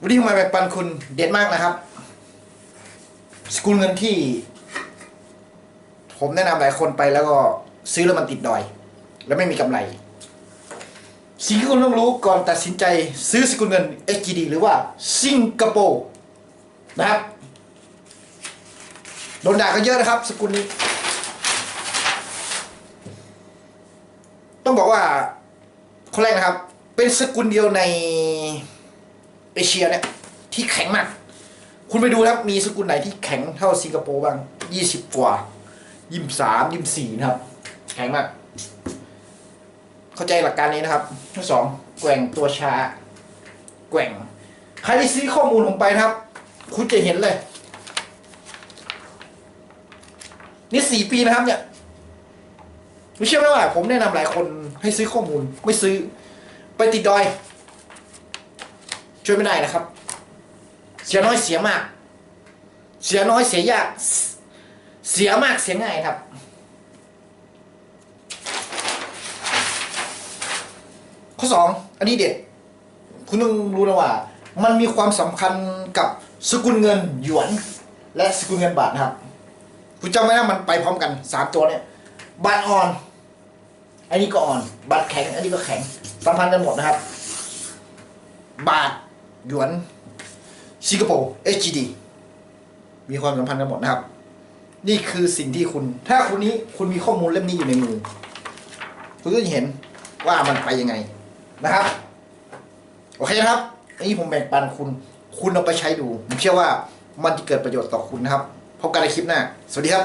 วันนี้ผมมาแบ่งปันคุณเด็ดมากนะครับ สกุลเงินที่ ผมแนะนำหลายคนไปแล้วก็ซื้อแล้วมันติดดอย แล้วไม่มีกำไร สิ่งที่คุณต้องรู้ก่อนตัดสินใจซื้อสกุลเงิน SGD หรือว่าสิงคโปร์นะครับโดนด่ากันเยอะนะครับ สกุลนี้ ต้องบอกว่าคนแรกนะครับ เป็นสกุลเดียวใน เอเชียเนี่ยที่แข็งมาก คุณไปดูนะครับมีสกุลไหนที่แข็งเท่าสิงคโปร์บ้างยี่สิบกว่ายี่สามยี่สี่นะครับ แข็งมาก เข้าใจหลักการนี้นะครับข้อสองแกว่งตัวช้า แกว่งใครที่ซื้อข้อมูลผมไปนะครับ คุณจะเห็นเลย นี่สี่ปีนะครับเนี่ยไม่เชื่อไหมว่าผมแนะนำหลายคนให้ซื้อข้อมูลไม่ซื้อ ไปติดดอย ช่วยไม่ได้นะครับ เสียน้อยเสียมาก เสียน้อยเสียยาก เสียมากเสียง่ายครับ ข้อสองอันนี้เด็ด คุณต้องรู้นะว่า มันมีความสำคัญกับสกุลเงินหยวน และสกุลเงินบาทนะครับ คุณจำไว้นะมันไปพร้อมกันสามตัวเนี่ยบาทอ่อนอันนี้ก็อ่อน บาทแข็ง อันนี้ก็แข็ง สัมพันธ์กันหมดนะครับ บาท หยวนสิงคโปร์ SGD มีความสัมพันธ์กันหมดนะครับ นี่คือสิ่งที่คุณ ถ้าคุณนี้คุณมีข้อมูลเล่มนี้อยู่ในมือ คุณก็จะเห็นว่ามันไปยังไงนะครับ โอเคนะครับอันนี้ผมแบ่งปันคุณ คุณเอาไปใช้ดู ผมเชื่อว่ามันจะเกิดประโยชน์ต่อคุณนะครับ พบกันในคลิปหน้า สวัสดีครับ